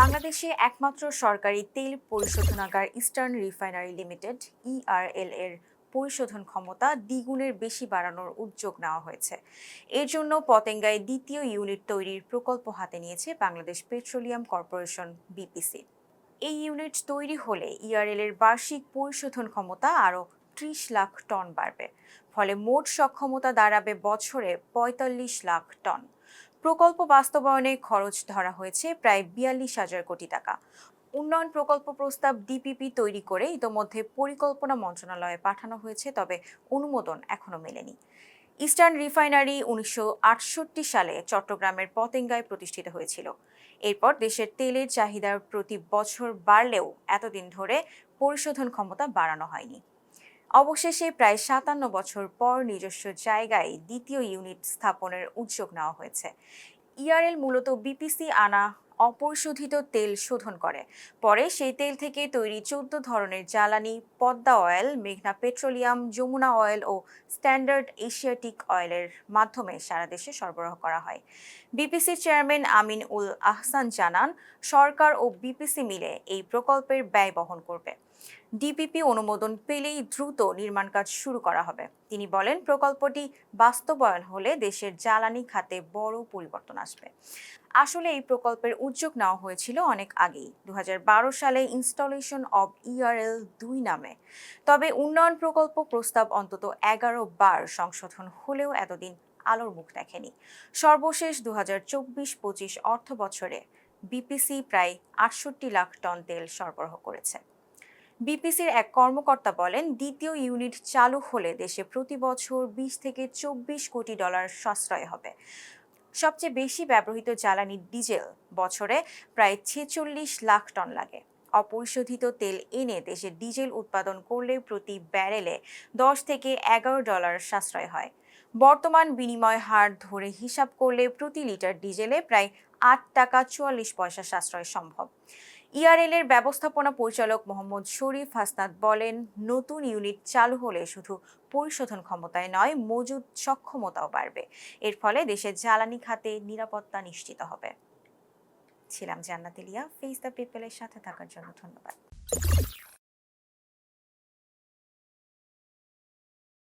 বাংলাদেশে একমাত্র সরকারি তেল পরিশোধনাগার ইস্টার্ন রিফাইনারি লিমিটেড ইআরএল এর পরিশোধন ক্ষমতা দ্বিগুণের বেশি বাড়ানোর উদ্যোগ নেওয়া হয়েছে। এর জন্য পতেঙ্গায় দ্বিতীয় ইউনিট তৈরির প্রকল্প হাতে নিয়েছে বাংলাদেশ পেট্রোলিয়াম কর্পোরেশন বিপিসি এই ইউনিট তৈরি হলে ইআরএল এর বার্ষিক পরিশোধন ক্ষমতা আরও ত্রিশ লাখ টন বাড়বে, ফলে মোট সক্ষমতা দাঁড়াবে বছরে পঁয়তাল্লিশ লাখ টন। প্রকল্প বাস্তবায়নে খরচ ধরা হয়েছে প্রায় বিয়াল্লিশ হাজার কোটি টাকা। উন্নয়ন প্রকল্প প্রস্তাব ডিপিপি তৈরি করে ইতোমধ্যে পরিকল্পনা মন্ত্রণালয়ে পাঠানো হয়েছে, তবে অনুমোদন এখনও মেলেনি। ইস্টার্ন রিফাইনারি উনিশশো আটষট্টি সালে চট্টগ্রামের পতেঙ্গায় প্রতিষ্ঠিত হয়েছিল। এরপর দেশের তেলের চাহিদার প্রতি বছর বাড়লেও এতদিন ধরে পরিশোধন ক্ষমতা বাড়ানো হয়নি। অবশেষে প্রায় সাতান্ন বছর পর নিজস্ব জায়গায় দ্বিতীয় ইউনিট স্থাপনের উদ্যোগ নেওয়া হয়েছে। ইআরএল মূলত বিপিসি আনা অপরিশোধিত তেল শোধন করে। পরে সেই তেল থেকে তৈরি চোদ্দ ধরনের জ্বালানি, পদ্মা অয়েল, মেঘনা পেট্রোলিয়াম, যমুনা অয়েল ও স্ট্যান্ডার্ড এশিয়াটিক অয়েলের মাধ্যমে সারা দেশে সরবরাহ করা হয়। বিপিসি চেয়ারম্যান আমিন উল আহসান জানান, সরকার ও বিপিসি মিলে এই প্রকল্পের ব্যয় বহন করবে। ডিপিপি অনুমোদন পেলেই দ্রুত নির্মাণ কাজ শুরু করা হবে। তিনি বলেন, প্রকল্পটি বাস্তবায়ন হলে দেশের জ্বালানি খাতে বড় পরিবর্তন আসবে। আসলে এই প্রকল্পের উদ্যোগ নেওয়া হয়েছিল অনেক আগেই দু হাজার বারো সালে ইনস্টলেশন অব ইআরএল দুই নামে। তবে উন্নয়ন প্রকল্প প্রস্তাব অন্তত এগারো বার সংশোধন হলেও এতদিন আলোর মুখ দেখেনি। সর্বশেষ দু হাজার চব্বিশ পঁচিশ অর্থ বছরে বিপিসি প্রায় আটষট্টি লাখ টন তেল সরবরাহ করেছে। বিপিসির এক কর্মকর্তা বলেন, দ্বিতীয় ইউনিট চালু হলে দেশে প্রতি বছর বিশ থেকে চব্বিশ কোটি ডলার সাশ্রয় হবে। সবচেয়ে বেশি ব্যবহৃত জ্বালানি ডিজেল বছরে প্রায় ছেচল্লিশ লাখ টন লাগে। অপরিশোধিত তেল এনে দেশে ডিজেল উৎপাদন করলে প্রতি ব্যারেলে দশ থেকে এগারো ডলার সাশ্রয় হয়। বর্তমান বিনিময় হার ধরে হিসাব করলে প্রতি লিটার ডিজেলে প্রায় আট টাকা চুয়াল্লিশ পয়সা সাশ্রয় সম্ভব। ইআরএল এর ব্যবস্থাপনা পরিচালক মোহাম্মদ শরীফ হাসনাত বলেন, নতুন ইউনিট চালু হলে শুধু পরিশোধন ক্ষমতায় নয়, মজুদ সক্ষমতাও বাড়বে। এর ফলে দেশের জ্বালানি খাতে নিরাপত্তা নিশ্চিত হবে। ছিলাম জান্নাত ইলিয়া ফেস দ্য পিপলের সাথে থাকার জন্য ধন্যবাদ।